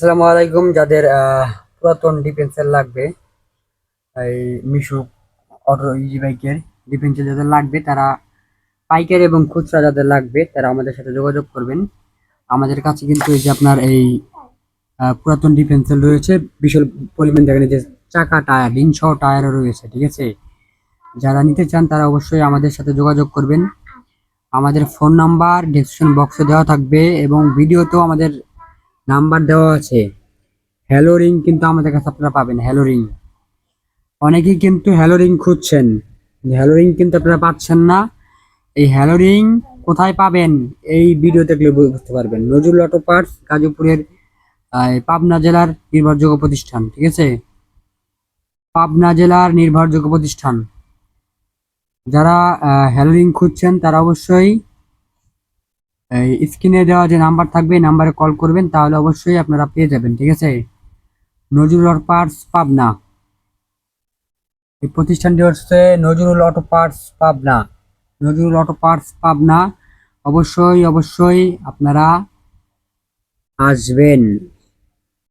আসসালামু আলাইকুম, যাদের পুরাতন ডিফেন্সের লাগবে, এই মিশু অটো ইজি বাইকের ডিফেন্সের যাদের লাগবে, তারা পাইকারি এবং খুচরা যাদের লাগবে, তারা আমাদের সাথে যোগাযোগ করবেন। আমাদের কাছে কিন্তু এই যে আপনার এই পুরাতন ডিফেন্সের রয়েছে, বিশাল পরিমাণ দেখেন যে চাকা টায়ার সহ টায়ারও রয়েছে, ঠিক আছে? যারা নিতে চান, তারা অবশ্যই আমাদের সাথে যোগাযোগ করবেন। আমাদের ফোন নাম্বার ডিসক্রিপশন বক্সে দেওয়া থাকবে এবং ভিডিওতেও আমাদের নাম্বার দেওয়া আছে। হ্যালো রিং কিন্তু আমাদের কাছে আপনারা পাবেন হ্যালো রিং অনেকেই কিন্তু হ্যালো রিং খুঁজছেন। হ্যালো রিং কিন্তু আপনারা পাচ্ছেন না। এই হ্যালো রিং কোথায় পাবেন? এই ভিডিও দেখলে বুঝতে পারবেন। নজরুল অটো পার্টস, গাজীপুরের পাবনা জেলার নির্ভরযোগ্য প্রতিষ্ঠান, ঠিক আছে? পাবনা জেলার নির্ভরযোগ্য প্রতিষ্ঠান। যারা হ্যালো রিং খুঁজছেন তারা অবশ্যই স্ক্রিনে দেওয়া যে নাম্বার থাকবে নাম্বারে কল করবেন, তাহলে অবশ্যই আপনারা পেয়ে যাবেন, ঠিক আছে? Nazrul auto parts Pabna. এই প্রতিষ্ঠানটি হচ্ছে Nazrul auto parts Pabna. Nazrul auto parts Pabna. অবশ্যই অবশ্যই আপনারা আসবেন।